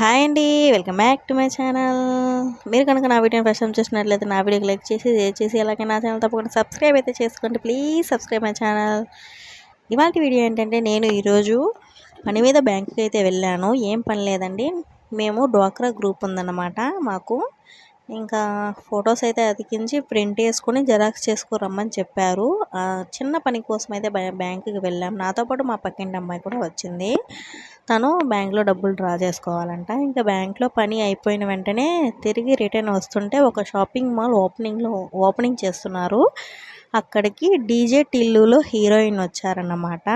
Hi అండి welcome back to my channel. మీరు కనుక నా వీడియోని ఫస్ట్ టైం చూసినట్లయితే నా వీడియోకి లైక్ చేసి షేర్ చేసి అలాగే నా ఛానల్ తప్పకుండా సబ్స్క్రైబ్ అయితే చేసుకోండి. ప్లీజ్ సబ్స్క్రైబ్ మై ఛానల్ ఇవాళ వీడియో ఏంటంటే నేను ఈరోజు పని మీద బ్యాంకుకి అయితే వెళ్ళాను. ఏం పని లేదండి. మేము డ్వాక్రా గ్రూప్ ఉందన్నమాట మాకు. ఇంకా ఫొటోస్ అయితే అతికించి ప్రింట్ వేసుకొని జెరాక్స్ చేసుకురమ్మని చెప్పారు. చిన్న పని కోసం అయితే బ్యాంకుకి వెళ్ళాం. నాతో పాటు మా పక్కింటి అమ్మాయి కూడా వచ్చింది. తను బ్యాంక్లో డబ్బులు డ్రా చేసుకోవాలంట. ఇంకా బ్యాంక్లో పని అయిపోయిన వెంటనే తిరిగి రిటర్న్ వస్తుంటే ఒక షాపింగ్ మాల్ ఓపెనింగ్లో ఓపెనింగ్ చేస్తున్నారు. అక్కడికి డీజే టిల్లులో హీరోయిన్ వచ్చారన్నమాట.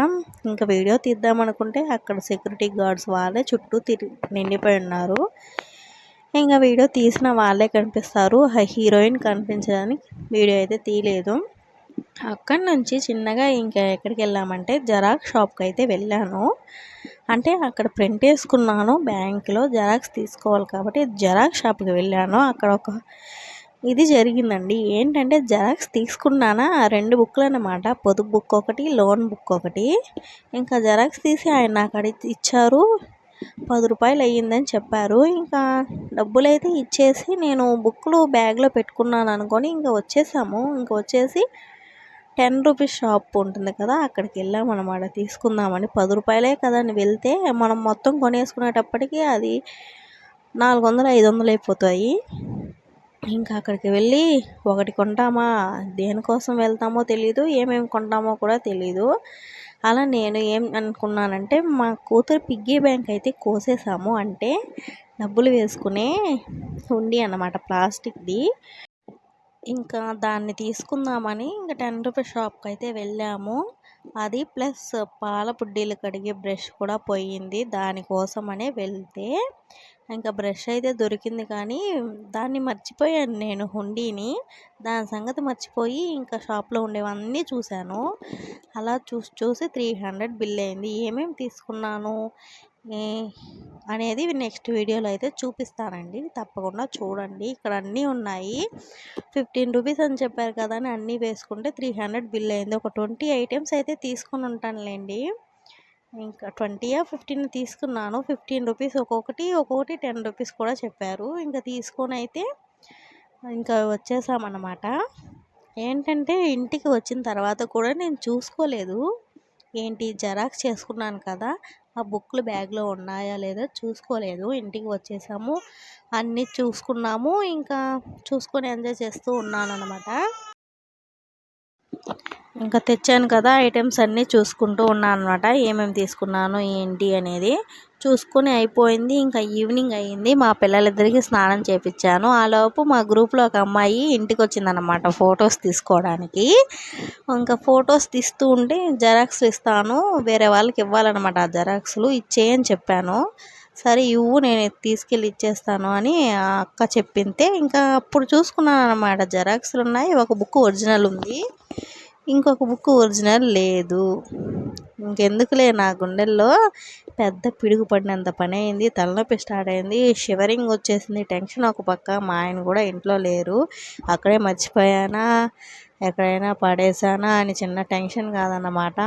ఇంకా వీడియో తీద్దామనుకుంటే అక్కడ సెక్యూరిటీ గార్డ్స్ వాళ్ళే చుట్టూ తిరిగి నిండిపోయి ఉన్నారు. ఇంకా వీడియో తీసిన వాళ్ళే కనిపిస్తారు. ఆ హీరోయిన్ కనిపించడానికి వీడియో అయితే తీయలేదు. అక్కడి నుంచి చిన్నగా ఇంకా ఎక్కడికి వెళ్ళామంటే జెరాక్స్ షాప్కి అయితే వెళ్ళాను. అంటే అక్కడ ప్రింట్ వేసుకున్నాను బ్యాంకులో జెరాక్స్ తీసుకోవాలి కాబట్టి జెరాక్స్ షాప్కి వెళ్ళాను. అక్కడ ఒక ఇది జరిగిందండి. ఏంటంటే జెరాక్స్ తీసుకున్నానా? ఆ రెండు బుక్లు అనమాట పొదుపు బుక్ ఒకటి లోన్ బుక్ ఒకటి. ఇంకా జెరాక్స్ తీసి ఆయన నాకు అడి ఇచ్చారు. పది రూపాయలు అయ్యిందని చెప్పారు. ఇంకా డబ్బులు అయితే ఇచ్చేసి నేను బుక్లు బ్యాగ్లో పెట్టుకున్నాను అనుకొని ఇంకా వచ్చేసాము. ఇంకా వచ్చేసి టెన్ రూపీస్ షాప్ ఉంటుంది కదా అక్కడికి వెళ్ళామన్నమాట తీసుకుందామని. పది రూపాయలే కదా అని వెళ్తే మనం మొత్తం కొనేసుకునేటప్పటికి అది నాలుగు వందలు ఐదు వందలు అయిపోతాయి. ఇంకా అక్కడికి వెళ్ళి ఒకటి కొంటామా దేనికోసం వెళ్తామో తెలియదు ఏమేమి కొంటామో కూడా తెలియదు అలా నేను ఏం అనుకున్నానంటే మా కూతురు పిగ్గీ బ్యాంక్ అయితే కోసేసాము. అంటే డబ్బులు వేసుకునే ఉండి అన్నమాట ప్లాస్టిక్ది. ఇంకా దాన్ని తీసుకుందామని ఇంకా టెన్ రూపీస్ షాప్కి అయితే వెళ్ళాము. అది ప్లస్ పాల పుడ్డీలు కడిగే బ్రష్ కూడా పోయింది. దానికోసమనే వెళ్తే ఇంకా బ్రష్ అయితే దొరికింది కానీ దాన్ని మర్చిపోయాను నేను హుండీని. దాని సంగతి మర్చిపోయి ఇంకా షాప్లో ఉండేవన్నీ చూశాను. అలా చూసి చూసి త్రీ హండ్రెడ్ బిల్ అయింది. ఏమేమి తీసుకున్నాను? అనేది నెక్స్ట్ వీడియోలో అయితే చూపిస్తానండి. తప్పకుండా చూడండి. ఇక్కడ అన్నీ ఉన్నాయి. ఫిఫ్టీన్ రూపీస్ అని చెప్పారు కదా అని అన్నీ వేసుకుంటే త్రీ హండ్రెడ్ బిల్ అయింది. ఒక ట్వంటీ ఐటమ్స్ అయితే తీసుకొని ఉంటానులేండి. ఇంకా ట్వంటీయా ఫిఫ్టీన్ తీసుకున్నాను. ఫిఫ్టీన్ రూపీస్ ఒక్కొక్కటి ఒక్కొక్కటి టెన్ రూపీస్ కూడా చెప్పారు. ఇంకా తీసుకొని అయితే ఇంకా వచ్చేసామన్నమాట. ఏంటంటే ఇంటికి వచ్చిన తర్వాత కూడా నేను చూసుకోలేదు. ఏంటి? జెరాక్స్ చేసుకున్నాను కదా ఆ బుక్లు బ్యాగ్లో ఉన్నాయా లేదా చూసుకోలేదు. ఇంటికి వచ్చేసాము. అన్నీ చూసుకున్నాము. ఇంకా చూసుకొని ఎంజాయ్ చేస్తూ ఉన్నాను అనమాట ఇంకా తెచ్చాను కదా ఐటమ్స్ అన్నీ చూసుకుంటూ ఉన్నాను అనమాట ఏమేమి తీసుకున్నాను ఏంటి అనేది చూసుకొని అయిపోయింది. ఇంకా ఈవినింగ్ అయ్యింది మా పిల్లలిద్దరికి స్నానం చేపించాను ఆలోపు మా గ్రూప్లో ఒక అమ్మాయి ఇంటికి వచ్చిందనమాట ఫొటోస్ తీసుకోవడానికి. ఇంకా ఫొటోస్ తీస్తూ ఉంటే జెరాక్స్ ఇస్తాను. వేరే వాళ్ళకి ఇవ్వాలన్నమాట ఆ జెరాక్స్లు. ఇచ్చేయని చెప్పాను. సరే ఇవ్వు నేను తీసుకెళ్ళి ఇచ్చేస్తాను అని ఆ అక్క చెప్పింతే ఇంకా అప్పుడు చూసుకున్నాను అనమాట జెరాక్స్లు ఉన్నాయి ఒక బుక్ ఒరిజినల్ ఉంది. ఇంకొక బుక్ ఒరిజినల్ లేదు. ఇంకెందుకులే నా గుండెల్లో పెద్ద పిడుగు పడినంత పని అయింది తలనొప్పి స్టార్ట్ అయింది షివరింగ్ వచ్చేసింది టెన్షన్ ఒక పక్క మా ఆయన కూడా ఇంట్లో లేరు. అక్కడే మర్చిపోయానా ఎక్కడైనా పడేసానా అని చిన్న టెన్షన్ కాదన్నమాట.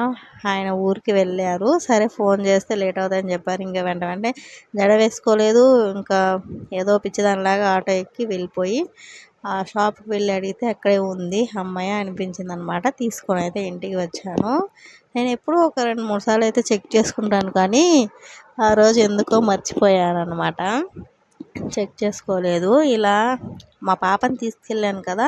ఆయన ఊరికి వెళ్ళారు. సరే ఫోన్ చేస్తే లేట్ అవుతుందని చెప్పారు. ఇంకా వెంట వెంటనే జడ వేసుకోలేదు. ఇంకా ఏదో పిచ్చిదానిలాగా ఆటో ఎక్కి వెళ్ళిపోయి ఆ షాప్కి వెళ్ళి అడిగితే అక్కడే ఉంది అమ్మాయి అనిపించింది అనమాట తీసుకొని అయితే ఇంటికి వచ్చాను. నేను ఎప్పుడూ ఒక రెండు మూడు సార్లు అయితే చెక్ చేసుకుంటాను కానీ ఆ రోజు ఎందుకో మర్చిపోయాను అనమాట చెక్ చేసుకోలేదు. ఇలా మా పాపని తీసుకెళ్ళాను కదా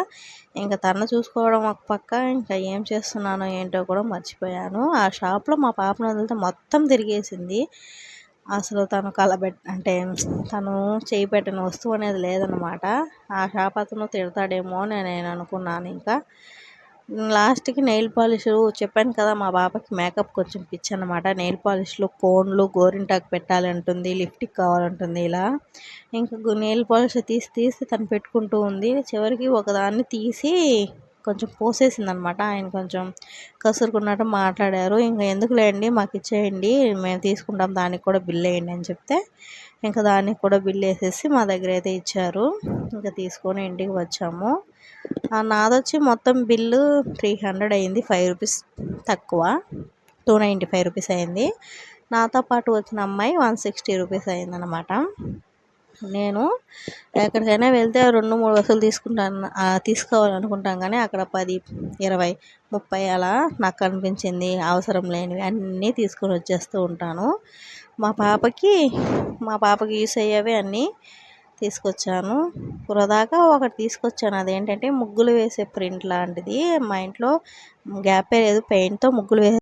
ఇంకా తను చూసుకోవడం ఒక పక్క ఇంకా ఏం చేస్తున్నానో ఏంటో కూడా మర్చిపోయాను. ఆ షాప్లో మా పాపను వదిలితే మొత్తం తిరిగేసింది. అసలు తను కలబెట్ అంటే తను చేయి పెట్టిన వస్తువు అనేది లేదనమాట ఆ షాప్ అతను తిడతాడేమో అని నేను అనుకున్నాను ఇంకా. లాస్ట్కి నెయిల్ పాలిష్ చెప్పాను కదా మా పాపకి మేకప్ కొంచెం పిచ్చి అనమాట నెయిల్ పాలిష్లు కోన్లు గోరింటాకు పెట్టాలంటుంది లిప్టిక్ కావాలంటుంది ఇలా. ఇంకా నెయిల్ పాలిష్ తీసి తీసి తను పెట్టుకుంటూ ఉంది. చివరికి ఒకదాన్ని తీసి కొంచెం పోసేసింది అనమాట ఆయన కొంచెం కసురుకున్నట్టు మాట్లాడారు. ఇంకా ఎందుకులేండి మాకు ఇచ్చేయండి మేము తీసుకుంటాం దానికి కూడా బిల్ వేయండి అని చెప్తే ఇంకా దానికి కూడా బిల్ వేసేసి మా దగ్గర అయితే ఇచ్చారు. ఇంకా తీసుకొని ఇంటికి వచ్చాము. నాదొచ్చి మొత్తం బిల్లు త్రీ హండ్రెడ్ అయింది ఫైవ్ రూపీస్ తక్కువ. టూ నైంటీ ఫైవ్ రూపీస్ అయింది. నాతో పాటు వచ్చిన అమ్మాయి వన్ సిక్స్టీ రూపీస్ అయిందనమాట. నేను ఎక్కడికైనా వెళ్తే రెండు మూడు వస్తువులు తీసుకుంటాను తీసుకోవాలనుకుంటాం కానీ అక్కడ పది ఇరవై ముప్పై అలా నాకు అనిపించింది అవసరం లేనివి అన్నీ తీసుకొని వచ్చేస్తూ ఉంటాను. మా పాపకి మా పాపకి యూస్ అయ్యేవి అన్నీ తీసుకొచ్చాను. వృధాగా ఒకటి తీసుకొచ్చాను. అదేంటంటే ముగ్గులు వేసే ప్రింట్ లాంటిది. మా ఇంట్లో గ్యాపే లేదు పెయింట్తో ముగ్గులు వేసే